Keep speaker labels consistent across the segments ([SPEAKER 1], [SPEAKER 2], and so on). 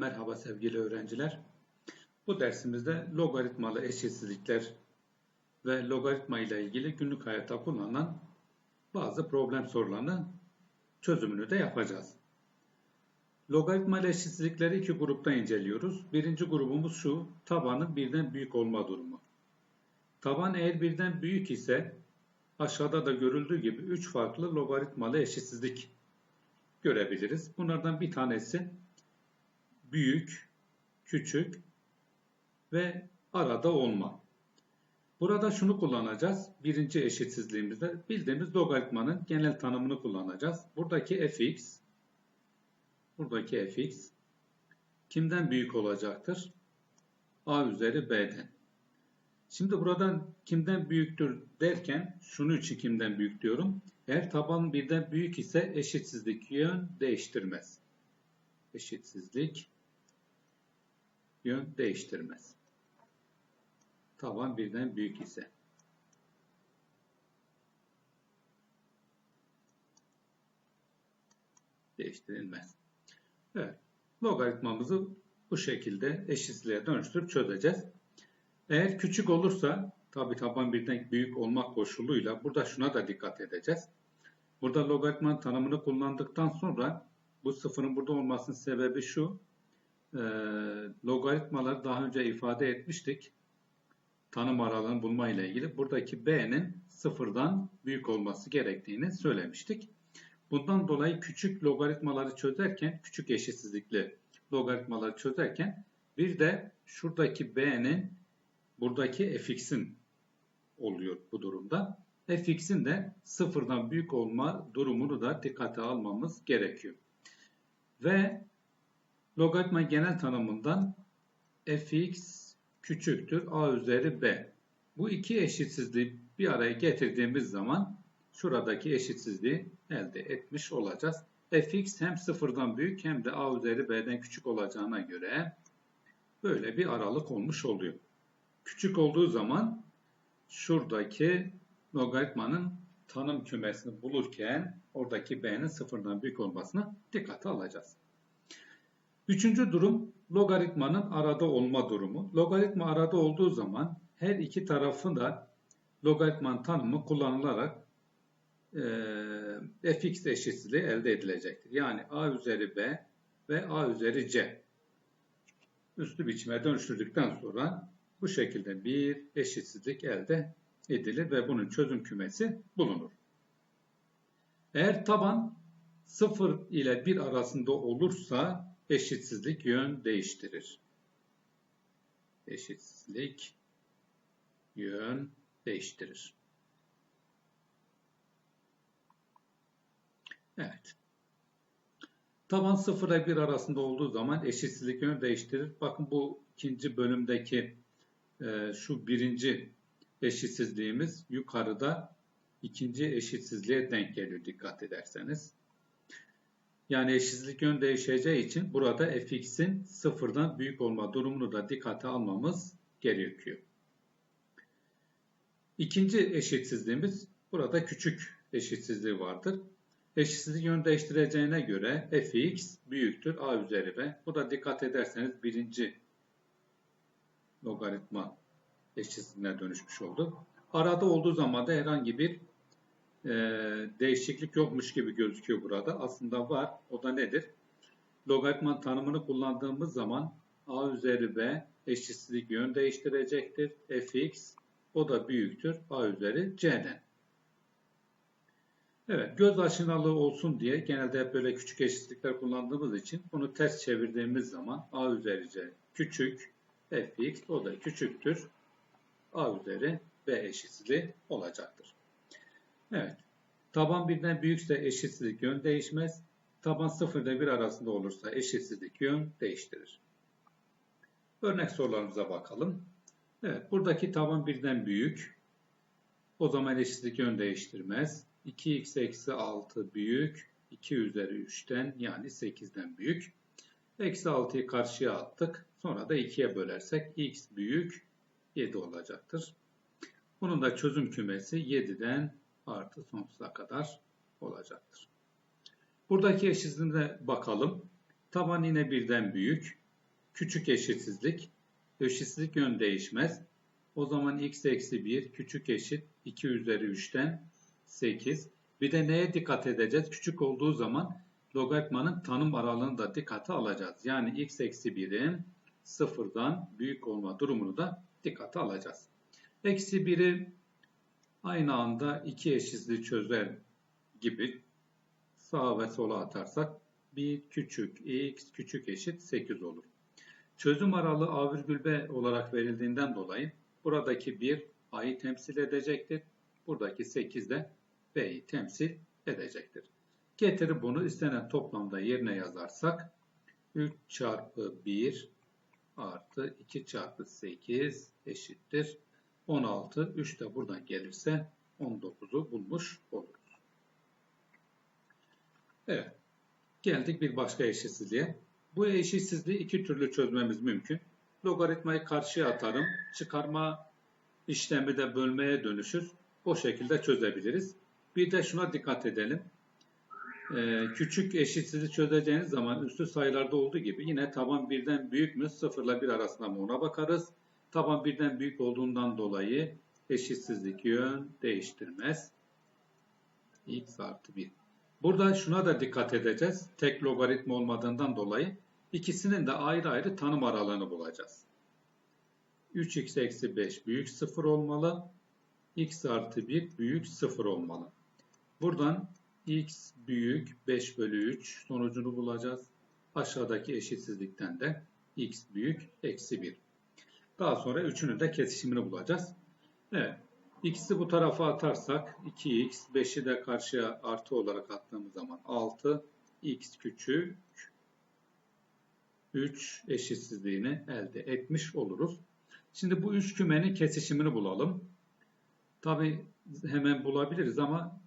[SPEAKER 1] Merhaba sevgili öğrenciler. Bu dersimizde logaritmalı eşitsizlikler ve logaritma ile ilgili günlük hayatta kullanılan bazı problem sorularını çözümünü de yapacağız. Logaritmalı eşitsizlikleri iki grupta inceliyoruz. Birinci grubumuz şu, tabanın birden büyük olma durumu. Taban eğer birden büyük ise aşağıda da görüldüğü gibi üç farklı logaritmalı eşitsizlik görebiliriz. Bunlardan bir tanesi büyük, küçük ve arada olma. Burada şunu kullanacağız. Birinci eşitsizliğimizde bildiğimiz logaritmanın genel tanımını kullanacağız. Buradaki fx, buradaki fx kimden büyük olacaktır? a üzeri b'den. Şimdi buradan kimden büyüktür derken şunu için kimden büyük diyorum. Eğer taban birden büyük ise eşitsizlik yön değiştirmez. Eşitsizlik yön değiştirmez. Taban birden büyük ise. Değiştirilmez. Evet. Logaritmamızı bu şekilde eşitsizliğe dönüştürüp çözeceğiz. Eğer küçük olursa tabi taban birden büyük olmak koşuluyla burada şuna da dikkat edeceğiz. Burada logaritmanın tanımını kullandıktan sonra bu sıfırın burada olmasının sebebi şu e, logaritmaları daha önce ifade etmiştik. Tanım aralığını bulma ile ilgili. Buradaki b'nin sıfırdan büyük olması gerektiğini söylemiştik. Bundan dolayı küçük logaritmaları çözerken, küçük eşitsizlikli logaritmaları çözerken bir de şuradaki b'nin buradaki fx'in oluyor bu durumda. fx'in de sıfırdan büyük olma durumunu da dikkate almamız gerekiyor. Ve Logaritma genel tanımından fx küçüktür a üzeri b. Bu iki eşitsizliği bir araya getirdiğimiz zaman şuradaki eşitsizliği elde etmiş olacağız. fx hem sıfırdan büyük hem de a üzeri b'den küçük olacağına göre böyle bir aralık olmuş oluyor. Küçük olduğu zaman şuradaki logaritmanın tanım kümesini bulurken oradaki b'nin sıfırdan büyük olmasına dikkate alacağız. Üçüncü durum logaritmanın arada olma durumu. Logaritma arada olduğu zaman her iki tarafın da logaritman tanımı kullanılarak e, fx eşitsizliği elde edilecektir. Yani a üzeri b ve a üzeri c üslü biçime dönüştürdükten sonra bu şekilde bir eşitsizlik elde edilir ve bunun çözüm kümesi bulunur. Eğer taban 0 ile 1 arasında olursa eşitsizlik yön değiştirir. Eşitsizlik yön değiştirir. Evet. Taban 0 ile 1 arasında olduğu zaman eşitsizlik yön değiştirir. Bakın bu ikinci bölümdeki e, şu birinci eşitsizliğimiz yukarıda ikinci eşitsizliğe denk geliyor dikkat ederseniz. Yani eşitsizlik yön değişeceği için burada fx'in sıfırdan büyük olma durumunu da dikkate almamız gerekiyor. İkinci eşitsizliğimiz burada küçük eşitsizliği vardır. Eşitsizlik yön değiştireceğine göre fx büyüktür a üzeri b. Bu da dikkat ederseniz birinci logaritma eşitsizliğine dönüşmüş oldu. Arada olduğu zaman da herhangi bir e, değişiklik yokmuş gibi gözüküyor burada. Aslında var. O da nedir? Logaritman tanımını kullandığımız zaman a üzeri b eşitsizlik yön değiştirecektir. fx o da büyüktür a üzeri c'den. Evet, göz aşinalığı olsun diye genelde hep böyle küçük eşitlikler kullandığımız için bunu ters çevirdiğimiz zaman a üzeri c küçük, fx o da küçüktür, a üzeri b eşitsizliği olacaktır. Evet. Taban birden büyükse eşitsizlik yön değişmez. Taban 0 ile 1 arasında olursa eşitsizlik yön değiştirir. Örnek sorularımıza bakalım. Evet, buradaki taban birden büyük. O zaman eşitsizlik yön değiştirmez. 2x eksi 6 büyük. 2 üzeri 3'ten yani 8'den büyük. Eksi 6'yı karşıya attık. Sonra da 2'ye bölersek x büyük 7 olacaktır. Bunun da çözüm kümesi 7'den artı sonsuza kadar olacaktır. Buradaki eşitsizliğine bakalım. Taban yine birden büyük. küçük eşitsizlik. Eşitsizlik yön değişmez. O zaman x eksi 1 küçük eşit 2 üzeri 3'ten 8. Bir de neye dikkat edeceğiz? Küçük olduğu zaman logaritmanın tanım aralığını da dikkate alacağız. Yani x eksi 1'in sıfırdan büyük olma durumunu da dikkate alacağız. Eksi 1'i aynı anda iki eşitsizliği çözer gibi sağa ve sola atarsak 1 küçük x küçük eşit 8 olur. Çözüm aralığı a virgül b olarak verildiğinden dolayı buradaki 1 a'yı temsil edecektir. Buradaki 8 de b'yi temsil edecektir. Getirip bunu istenen toplamda yerine yazarsak 3 çarpı 1 artı 2 çarpı 8 eşittir 16. 3 de buradan gelirse 19'u bulmuş oluruz. Evet. Geldik bir başka eşitsizliğe. Bu eşitsizliği iki türlü çözmemiz mümkün. Logaritmayı karşıya atarım. Çıkarma işlemi de bölmeye dönüşür. O şekilde çözebiliriz. Bir de şuna dikkat edelim. Ee, küçük eşitsizliği çözeceğiniz zaman üstü sayılarda olduğu gibi yine taban birden büyük mü sıfırla bir arasında mı ona bakarız. Taban birden büyük olduğundan dolayı eşitsizlik yön değiştirmez. x artı 1. Burada şuna da dikkat edeceğiz. Tek logaritma olmadığından dolayı ikisinin de ayrı ayrı tanım aralığını bulacağız. 3x eksi 5 büyük 0 olmalı. x artı 1 büyük 0 olmalı. Buradan x büyük 5 bölü 3 sonucunu bulacağız. Aşağıdaki eşitsizlikten de x büyük eksi 1. Daha sonra üçünün de kesişimini bulacağız. Evet. X'i bu tarafa atarsak 2x, 5'i de karşıya artı olarak attığımız zaman 6, x küçük 3 eşitsizliğini elde etmiş oluruz. Şimdi bu üç kümenin kesişimini bulalım. Tabi hemen bulabiliriz ama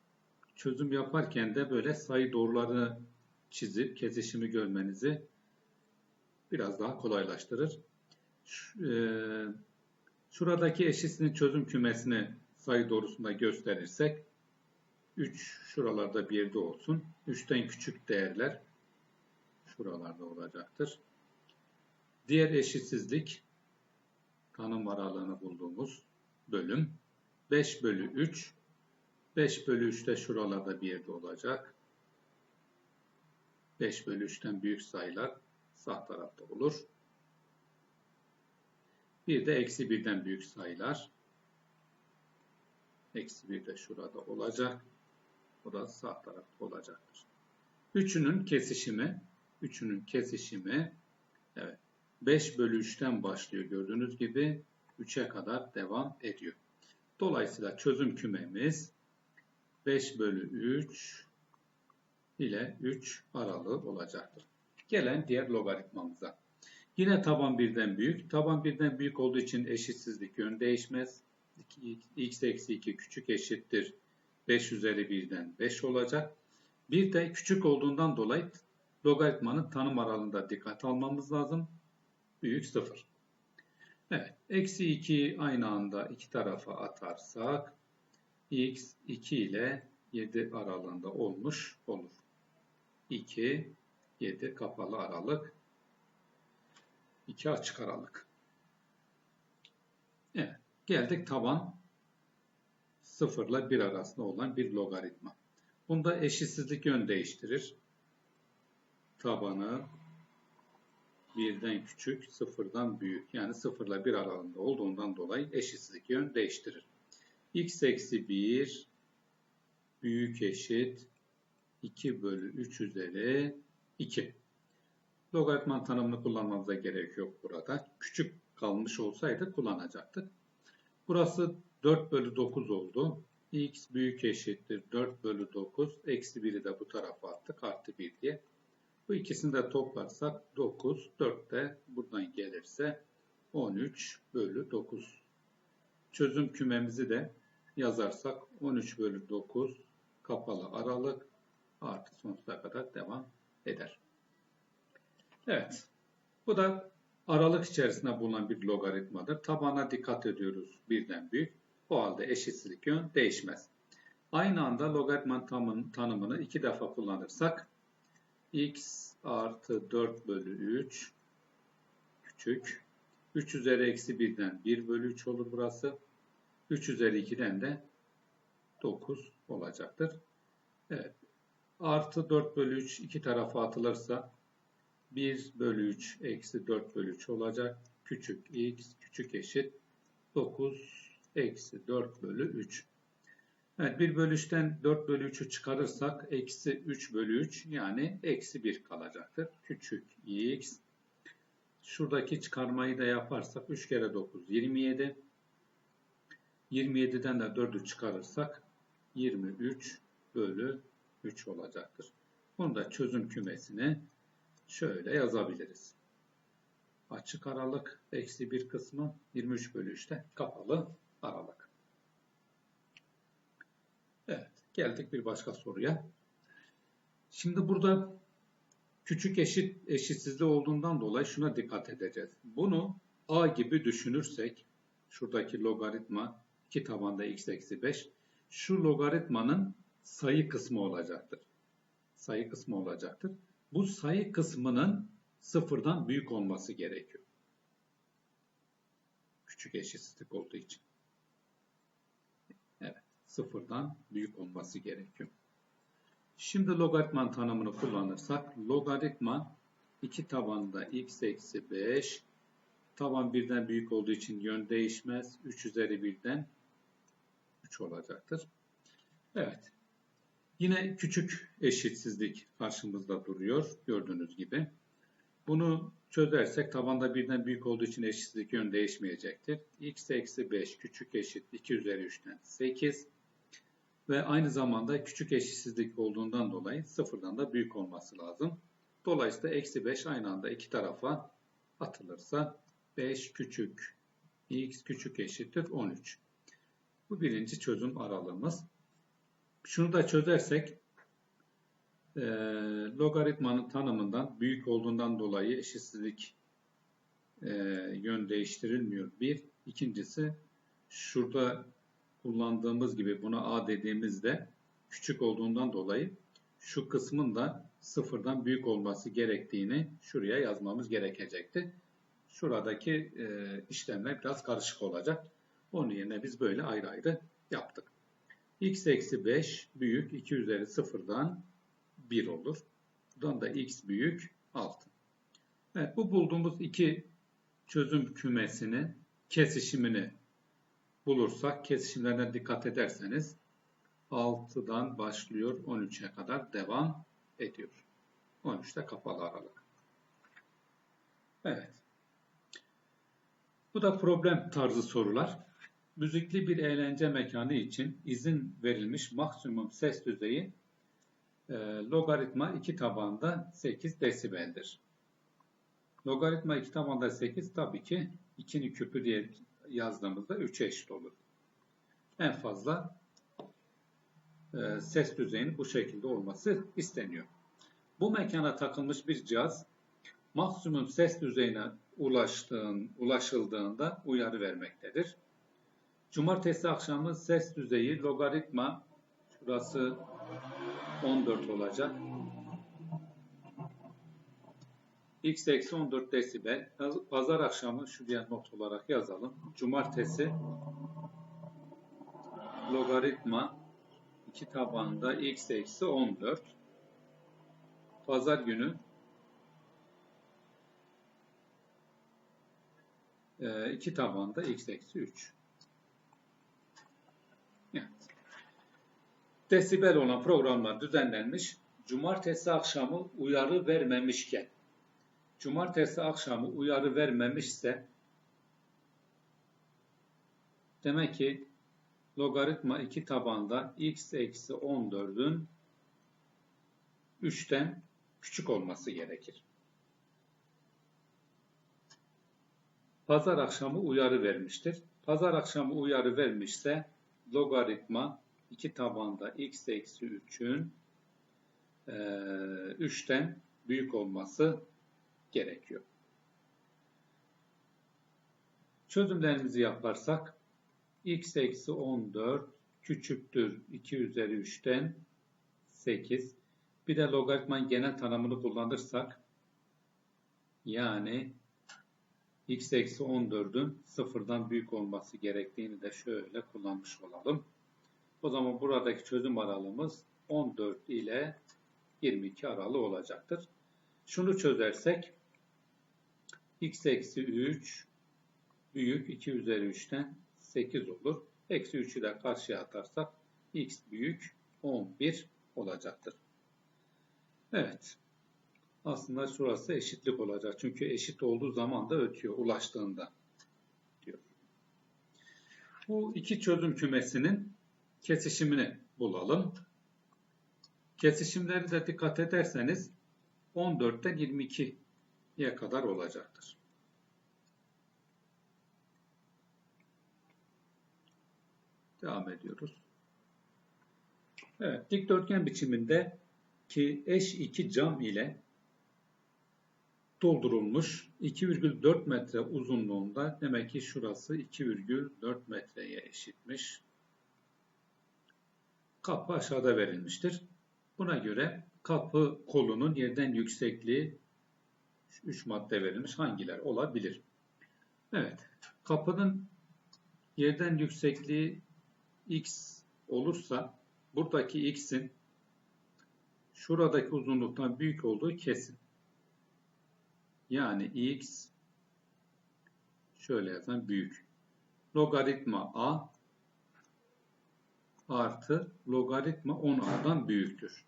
[SPEAKER 1] çözüm yaparken de böyle sayı doğrularını çizip kesişimi görmenizi biraz daha kolaylaştırır. E, şuradaki eşitsizliğin çözüm kümesini sayı doğrusunda gösterirsek 3 şuralarda bir yerde olsun. 3'ten küçük değerler şuralarda olacaktır. Diğer eşitsizlik tanım aralığını bulduğumuz bölüm 5 bölü 3 5 bölü 3 de şuralarda bir olacak. 5 bölü 3'ten büyük sayılar sağ tarafta olur. Bir de eksi 1'den büyük sayılar. Eksi 1 de şurada olacak. Bu da sağ tarafta olacaktır. Üçünün kesişimi, üçünün kesişimi, evet, 5 bölü 3'ten başlıyor gördüğünüz gibi 3'e kadar devam ediyor. Dolayısıyla çözüm kümemiz 5 bölü 3 ile 3 aralığı olacaktır. Gelen diğer logaritmamıza. Yine taban birden büyük. Taban birden büyük olduğu için eşitsizlik yön değişmez. x eksi 2 küçük eşittir. 5 üzeri 1'den 5 olacak. Bir de küçük olduğundan dolayı logaritmanın tanım aralığında dikkat almamız lazım. Büyük 0. Evet. Eksi 2'yi aynı anda iki tarafa atarsak x 2 ile 7 aralığında olmuş olur. 2, 7 kapalı aralık 2 açık aralık. Evet. Geldik taban 0 ile 1 arasında olan bir logaritma. Bunda eşitsizlik yön değiştirir. Tabanı birden küçük, sıfırdan büyük. Yani 0 ile 1 aralığında olduğundan dolayı eşitsizlik yön değiştirir. x eksi 1 büyük eşit 2 bölü 3 üzeri 2. Logaritman tanımını kullanmamıza gerek yok burada. Küçük kalmış olsaydı kullanacaktık. Burası 4 bölü 9 oldu. x büyük eşittir 4 bölü 9. Eksi 1'i de bu tarafa attık. Artı 1 diye. Bu ikisini de toplarsak 9. 4 de buradan gelirse 13 bölü 9. Çözüm kümemizi de yazarsak 13 bölü 9 kapalı aralık artı sonsuza kadar devam eder. Evet. Bu da aralık içerisinde bulunan bir logaritmadır. Tabana dikkat ediyoruz birden büyük. O halde eşitsizlik yön değişmez. Aynı anda logaritman tanımını iki defa kullanırsak x artı 4 bölü 3 küçük. 3 üzeri eksi 1'den 1 bölü 3 olur burası. 3 üzeri 2'den de 9 olacaktır. Evet. Artı 4 bölü 3 iki tarafa atılırsa 1 bölü 3 eksi 4 bölü 3 olacak. Küçük x küçük eşit 9 eksi 4 bölü 3. Evet 1 bölü 3'ten 4 bölü 3'ü çıkarırsak eksi 3 bölü 3 yani eksi 1 kalacaktır. Küçük x. Şuradaki çıkarmayı da yaparsak 3 kere 9 27. 27'den de 4'ü çıkarırsak 23 bölü 3 olacaktır. Bunu da çözüm kümesine şöyle yazabiliriz. Açık aralık eksi 1 kısmı 23 bölü 3'te kapalı aralık. Evet geldik bir başka soruya. Şimdi burada küçük eşit eşitsizliği olduğundan dolayı şuna dikkat edeceğiz. Bunu a gibi düşünürsek şuradaki logaritma 2 tabanda x eksi 5 şu logaritmanın sayı kısmı olacaktır. Sayı kısmı olacaktır. Bu sayı kısmının sıfırdan büyük olması gerekiyor. Küçük eşitsizlik olduğu için. Evet, sıfırdan büyük olması gerekiyor. Şimdi logaritman tanımını kullanırsak, logaritma 2 tabanda x eksi 5, taban birden büyük olduğu için yön değişmez. 3 üzeri 1'den 3 olacaktır. Evet. Yine küçük eşitsizlik karşımızda duruyor. Gördüğünüz gibi. Bunu çözersek tabanda birden büyük olduğu için eşitsizlik yön değişmeyecektir. x eksi 5 küçük eşit 2 üzeri 3'ten 8 ve aynı zamanda küçük eşitsizlik olduğundan dolayı sıfırdan da büyük olması lazım. Dolayısıyla eksi 5 aynı anda iki tarafa atılırsa 5 küçük x küçük eşittir 13. Bu birinci çözüm aralığımız. Şunu da çözersek e, logaritmanın tanımından büyük olduğundan dolayı eşitsizlik e, yön değiştirilmiyor. Bir. İkincisi şurada kullandığımız gibi buna a dediğimizde küçük olduğundan dolayı şu kısmın da sıfırdan büyük olması gerektiğini şuraya yazmamız gerekecekti. Şuradaki e, işlemler biraz karışık olacak. Onun yerine biz böyle ayrı ayrı yaptık. X eksi 5 büyük 2 üzeri sıfırdan 1 olur. Buradan da x büyük 6. Evet bu bulduğumuz iki çözüm kümesinin kesişimini bulursak kesişimlerine dikkat ederseniz 6'dan başlıyor 13'e kadar devam ediyor. 13'te kapalı aralık. Evet. Bu da problem tarzı sorular. Müzikli bir eğlence mekanı için izin verilmiş maksimum ses düzeyi e, logaritma 2 tabanda 8 desibeldir. Logaritma 2 tabanda 8 tabii ki 2'nin küpü diye yazdığımızda 3'e eşit olur. En fazla e, ses düzeyinin bu şekilde olması isteniyor. Bu mekana takılmış bir cihaz maksimum ses düzeyine ulaştığın, ulaşıldığında uyarı vermektedir. Cumartesi akşamı ses düzeyi logaritma şurası 14 olacak. x eksi 14 desibel. Pazar akşamı şuraya not olarak yazalım. Cumartesi logaritma 2 tabanında x eksi 14. Pazar günü 2 e, tabanda x eksi 3. Evet. Desibel olan programlar düzenlenmiş. Cumartesi akşamı uyarı vermemişken cumartesi akşamı uyarı vermemişse demek ki logaritma 2 tabanda x eksi 14'ün 3'ten küçük olması gerekir. Pazar akşamı uyarı vermiştir. Pazar akşamı uyarı vermişse logaritma 2 tabanda x eksi 3'ün 3'ten büyük olması gerekiyor. Çözümlerimizi yaparsak x eksi 14 küçüktür 2 üzeri 3'ten 8. Bir de logaritmanın genel tanımını kullanırsak yani x eksi 14'ün sıfırdan büyük olması gerektiğini de şöyle kullanmış olalım. O zaman buradaki çözüm aralığımız 14 ile 22 aralığı olacaktır. Şunu çözersek x eksi 3 büyük 2 üzeri 3'ten 8 olur. Eksi 3'ü de karşıya atarsak x büyük 11 olacaktır. Evet. Aslında şurası eşitlik olacak. Çünkü eşit olduğu zaman da ötüyor ulaştığında. diyor. Bu iki çözüm kümesinin kesişimini bulalım. Kesişimleri de dikkat ederseniz 14'ten 22'ye kadar olacaktır. Devam ediyoruz. Evet, dikdörtgen biçiminde ki eş iki cam ile doldurulmuş 2,4 metre uzunluğunda demek ki şurası 2,4 metreye eşitmiş. Kapı aşağıda verilmiştir. Buna göre kapı kolunun yerden yüksekliği 3 madde verilmiş. Hangiler olabilir? Evet. Kapının yerden yüksekliği x olursa buradaki x'in şuradaki uzunluktan büyük olduğu kesin. Yani x şöyle yazan büyük. Logaritma a artı logaritma 10a'dan büyüktür.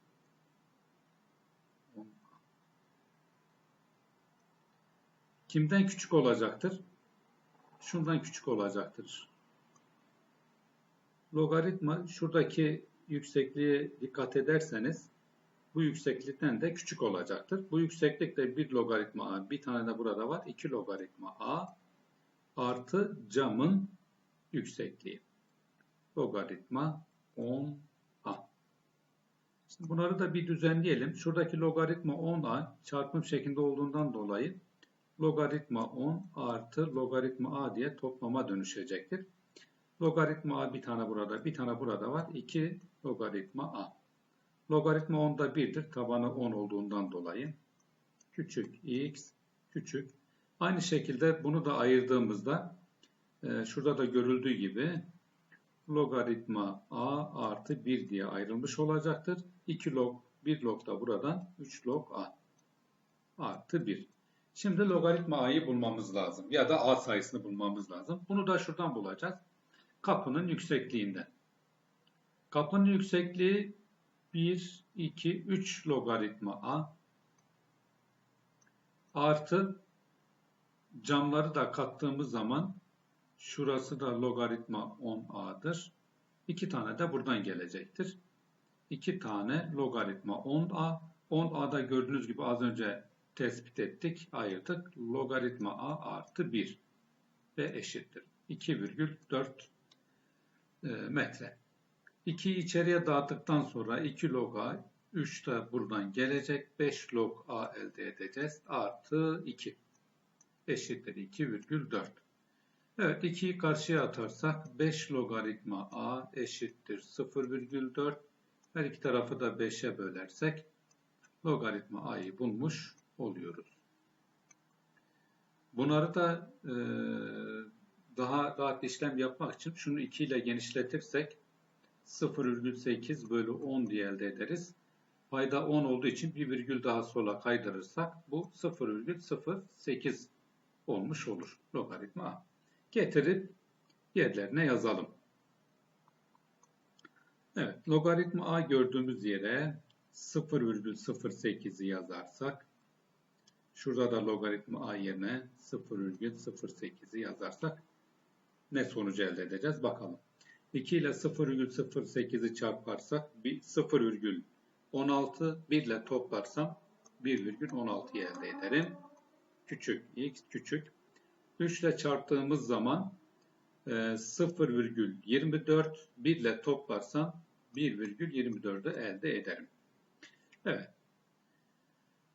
[SPEAKER 1] Kimden küçük olacaktır? Şundan küçük olacaktır. Logaritma şuradaki yüksekliğe dikkat ederseniz bu yükseklikten de küçük olacaktır. Bu yükseklik de 1 logaritma a, bir tane de burada var 2 logaritma a artı camın yüksekliği. Logaritma 10 a. Şimdi bunları da bir düzenleyelim. Şuradaki logaritma 10a çarpım şeklinde olduğundan dolayı logaritma 10 artı logaritma a diye toplama dönüşecektir. Logaritma a bir tane burada, bir tane burada var. 2 logaritma a. Logaritma 10'da 1'dir. Tabanı 10 olduğundan dolayı. Küçük x küçük. Aynı şekilde bunu da ayırdığımızda e, şurada da görüldüğü gibi logaritma a artı 1 diye ayrılmış olacaktır. 2 log 1 log da buradan 3 log a artı 1. Şimdi logaritma a'yı bulmamız lazım ya da a sayısını bulmamız lazım. Bunu da şuradan bulacağız. Kapının yüksekliğinden. Kapının yüksekliği 1, 2, 3 logaritma a artı camları da kattığımız zaman şurası da logaritma 10a'dır. 2 tane de buradan gelecektir. 2 tane logaritma 10a. 10a'da gördüğünüz gibi az önce tespit ettik, ayırdık. Logaritma a artı 1 ve eşittir. 2,4 e, metre. 2'yi içeriye dağıttıktan sonra 2 log a, 3 de buradan gelecek. 5 log a elde edeceğiz. Artı 2 eşittir 2,4. Evet 2'yi karşıya atarsak 5 logaritma a eşittir 0,4. Her iki tarafı da 5'e bölersek logaritma a'yı bulmuş oluyoruz. Bunları da e, daha rahat işlem yapmak için şunu 2 ile genişletirsek 0,8 bölü 10 diye elde ederiz. Payda 10 olduğu için bir virgül daha sola kaydırırsak bu 0,08 olmuş olur logaritma a. Getirip yerlerine yazalım. Evet, logaritma a gördüğümüz yere 0,08'i yazarsak şurada da logaritma a yerine 0,08'i yazarsak ne sonucu elde edeceğiz bakalım. 2 ile 0,08'i çarparsak 0,16 1 ile toplarsam 1,16'yı elde ederim. Küçük x küçük. 3 ile çarptığımız zaman 0,24 e, 1 ile toplarsam 1,24'ü elde ederim. Evet.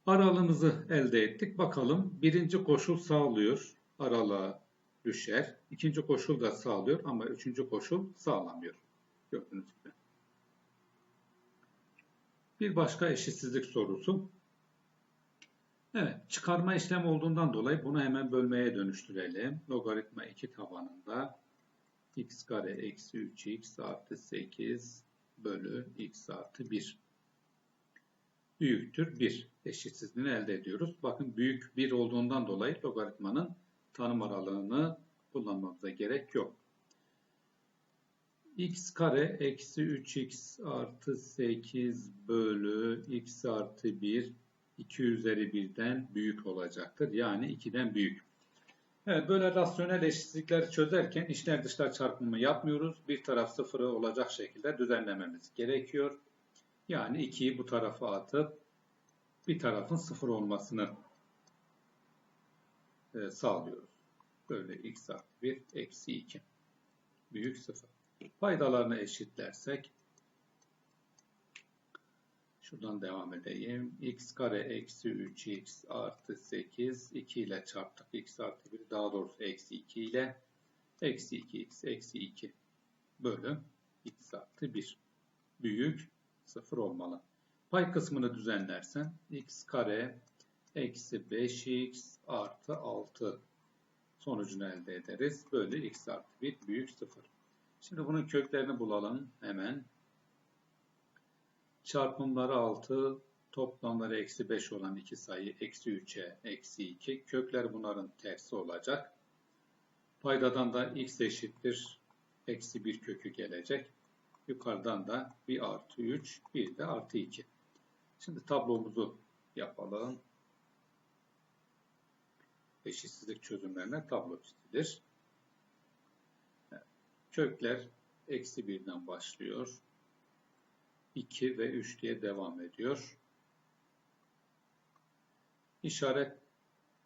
[SPEAKER 1] Aralığımızı elde ettik. Bakalım birinci koşul sağlıyor. Aralığa düşer. İkinci koşul da sağlıyor ama üçüncü koşul sağlamıyor. Gördüğünüz gibi. Bir başka eşitsizlik sorusu. Evet, çıkarma işlemi olduğundan dolayı bunu hemen bölmeye dönüştürelim. Logaritma 2 tabanında x kare eksi 3x artı 8 bölü x artı 1 büyüktür 1 eşitsizliğini elde ediyoruz. Bakın büyük 1 olduğundan dolayı logaritmanın tanım aralığını kullanmamıza gerek yok. x kare eksi 3x artı 8 bölü x artı 1 2 üzeri 1'den büyük olacaktır. Yani 2'den büyük. Evet, böyle rasyonel eşitsizlikleri çözerken içler dışlar çarpımı yapmıyoruz. Bir taraf sıfırı olacak şekilde düzenlememiz gerekiyor. Yani 2'yi bu tarafa atıp bir tarafın sıfır olmasını e, sağlıyoruz. Böyle x artı 1 eksi 2 büyük 0. Paydalarını eşitlersek şuradan devam edeyim. x kare eksi 3x artı 8 2 ile çarptık. x artı 1 daha doğrusu eksi 2 ile eksi 2x eksi 2 bölü x artı 1 büyük 0 olmalı. Pay kısmını düzenlersen x kare eksi 5x artı 6 sonucunu elde ederiz. Böyle x artı 1 büyük 0. Şimdi bunun köklerini bulalım hemen. Çarpımları 6, toplamları eksi 5 olan iki sayı eksi 3'e eksi 2. Kökler bunların tersi olacak. Paydadan da x eşittir eksi 1 kökü gelecek. Yukarıdan da bir artı 3, bir de artı 2. Şimdi tablomuzu yapalım. Eşitsizlik çözümlerine tablo çizilir. Kökler eksi 1'den başlıyor. 2 ve 3 diye devam ediyor. İşaret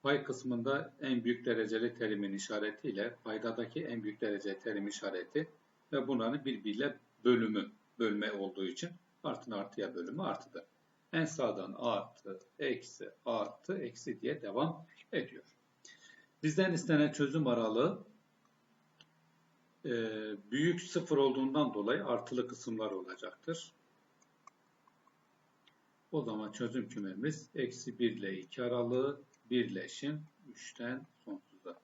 [SPEAKER 1] pay kısmında en büyük dereceli terimin işaretiyle paydadaki en büyük dereceli terim işareti ve bunların birbiriyle bölümü, bölme olduğu için artın artıya bölümü artıdır. En sağdan artı, eksi, artı, eksi diye devam ediyor. Bizden istenen çözüm aralığı e, büyük sıfır olduğundan dolayı artılı kısımlar olacaktır. O zaman çözüm kümemiz eksi 1 ile 2 aralığı birleşim 3'ten sonsuza.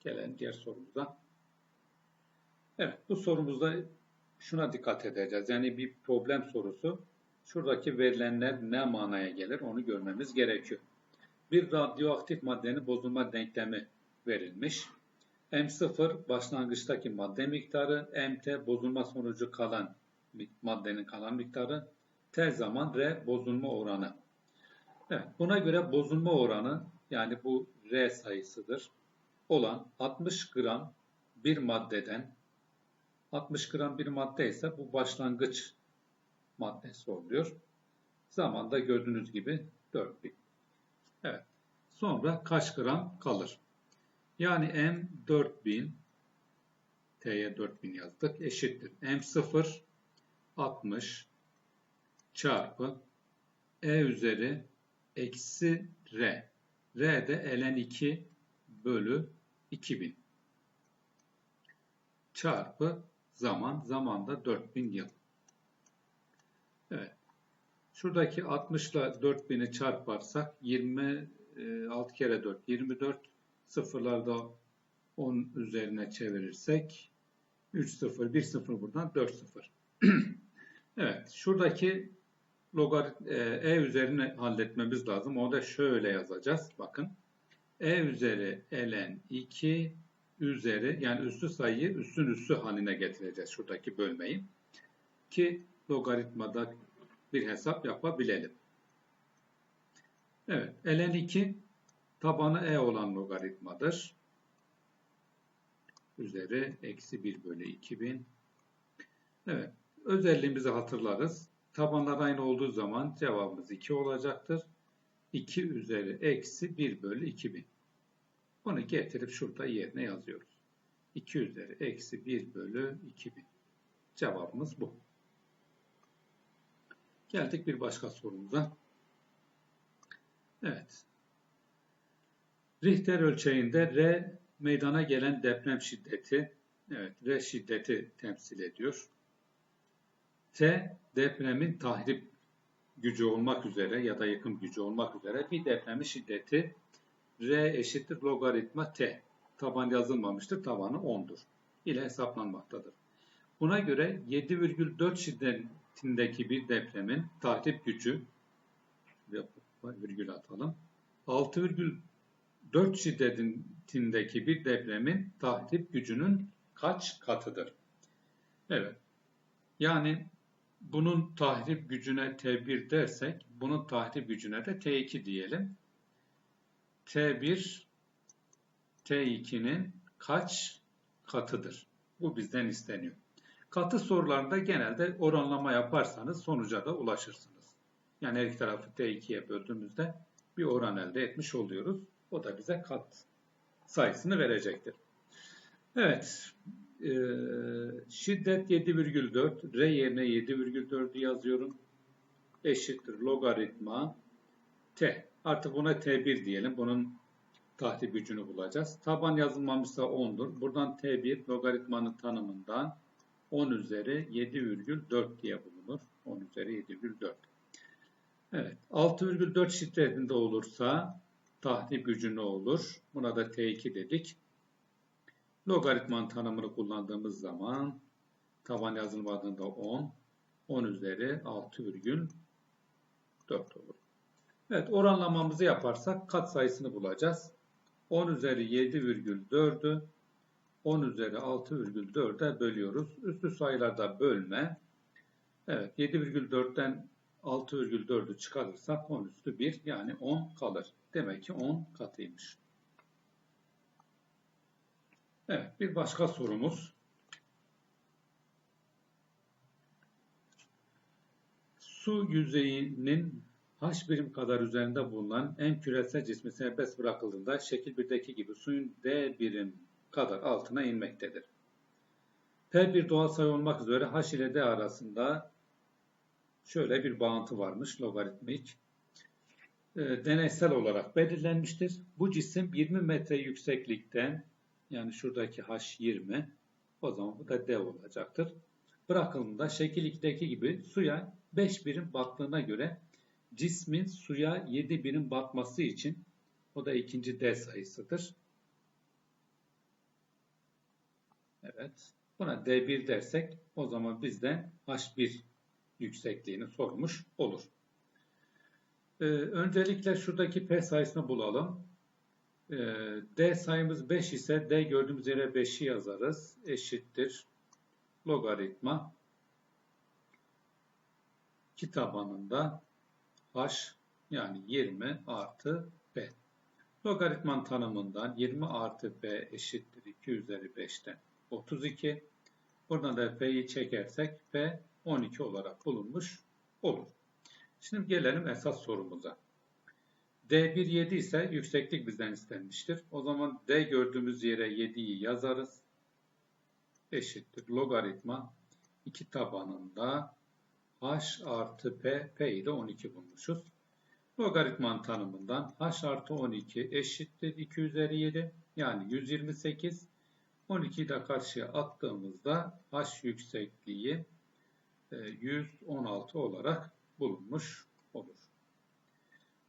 [SPEAKER 1] Gelen diğer sorumuza. Evet bu sorumuzda şuna dikkat edeceğiz. Yani bir problem sorusu. Şuradaki verilenler ne manaya gelir onu görmemiz gerekiyor. Bir radyoaktif maddenin bozulma denklemi verilmiş. M0 başlangıçtaki madde miktarı, MT bozulma sonucu kalan maddenin kalan miktarı, T zaman R bozulma oranı. Evet, buna göre bozulma oranı yani bu R sayısıdır olan 60 gram bir maddeden 60 gram bir madde ise bu başlangıç maddesi oluyor. Zamanda gördüğünüz gibi 4000. Evet. Sonra kaç gram kalır? Yani M 4000 T'ye 4000 yazdık. Eşittir. M0 60 çarpı E üzeri eksi R. R de ln 2 bölü 2000 çarpı zaman. Zaman da 4000 yıl. Evet. Şuradaki 60 ile 4000'i çarparsak 26 e, kere 4 24 sıfırlarda 10 üzerine çevirirsek 3 0 1 0 buradan 4 0. evet şuradaki logarit e, e üzerine halletmemiz lazım. O da şöyle yazacağız. Bakın. E üzeri ln 2 üzeri yani üstü sayıyı üstün üssü haline getireceğiz şuradaki bölmeyi. Ki logaritmada bir hesap yapabilelim. Evet, ln 2 tabanı e olan logaritmadır. Üzeri eksi 1 bölü 2000. Evet, özelliğimizi hatırlarız. Tabanlar aynı olduğu zaman cevabımız 2 olacaktır. 2 üzeri eksi 1 bölü 2000. Onu getirip şurada yerine yazıyoruz. 2 üzeri eksi 1 bölü 2000. Cevabımız bu. Geldik bir başka sorumuza. Evet. Richter ölçeğinde R meydana gelen deprem şiddeti, evet R şiddeti temsil ediyor. T depremin tahrip gücü olmak üzere ya da yıkım gücü olmak üzere bir depremin şiddeti R eşittir logaritma T. Taban yazılmamıştır. Tabanı 10'dur. ile hesaplanmaktadır. Buna göre 7,4 şiddetindeki bir depremin tahrip gücü virgül atalım. 6,4 şiddetindeki bir depremin tahrip gücünün kaç katıdır? Evet. Yani bunun tahrip gücüne T1 dersek, bunun tahrip gücüne de T2 diyelim. T1 T2'nin kaç katıdır? Bu bizden isteniyor. Katı sorularında genelde oranlama yaparsanız sonuca da ulaşırsınız. Yani her iki tarafı T2'ye böldüğümüzde bir oran elde etmiş oluyoruz. O da bize kat sayısını verecektir. Evet, e, şiddet 7,4, R yerine 7,4'ü yazıyorum. Eşittir logaritma T. Artık buna T1 diyelim. Bunun tahtip gücünü bulacağız. Taban yazılmamışsa 10'dur. Buradan T1 logaritmanın tanımından 10 üzeri 7,4 diye bulunur. 10 üzeri 7,4. Evet. 6,4 şiddetinde olursa tahrip gücü ne olur? Buna da T2 dedik. Logaritman tanımını kullandığımız zaman taban yazılmadığında 10, 10 üzeri 6,4 olur. Evet oranlamamızı yaparsak kat sayısını bulacağız. 10 üzeri 7,4'ü 10 üzeri 6,4'e bölüyoruz. Üstü sayılarda bölme. Evet 7,4'ten 6,4'ü çıkarırsak 10 üstü 1 yani 10 kalır. Demek ki 10 katıymış. Evet bir başka sorumuz. Su yüzeyinin h birim kadar üzerinde bulunan en küresel cismi serbest bırakıldığında şekil 1'deki gibi suyun d birim kadar altına inmektedir. P bir doğal sayı olmak üzere h ile d arasında şöyle bir bağıntı varmış logaritmik. E, deneysel olarak belirlenmiştir. Bu cisim 20 metre yükseklikten yani şuradaki h 20 o zaman bu da d olacaktır. Bırakıldığında şekil 2'deki gibi suya 5 birim battığına göre cismin suya 7 birim batması için o da ikinci d sayısıdır. Evet. Buna d1 dersek o zaman bizden h1 yüksekliğini sormuş olur. Ee, öncelikle şuradaki P sayısını bulalım. Ee, D sayımız 5 ise D gördüğümüz yere 5'i yazarız. Eşittir. Logaritma. 2 tabanında H yani 20 artı B. Logaritman tanımından 20 artı B eşittir 2 üzeri 5'ten 32. Buradan da P'yi çekersek P 12 olarak bulunmuş olur. Şimdi gelelim esas sorumuza. D1 7 ise yükseklik bizden istenmiştir. O zaman D gördüğümüz yere 7'yi yazarız. Eşittir logaritma 2 tabanında h artı p, p'yi de 12 bulmuşuz. Logaritman tanımından h artı 12 eşittir 2 üzeri 7 yani 128. 12'yi de karşıya attığımızda h yüksekliği 116 e, olarak bulunmuş.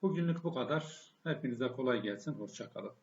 [SPEAKER 1] Bugünlük bu kadar. Hepinize kolay gelsin. Hoşçakalın.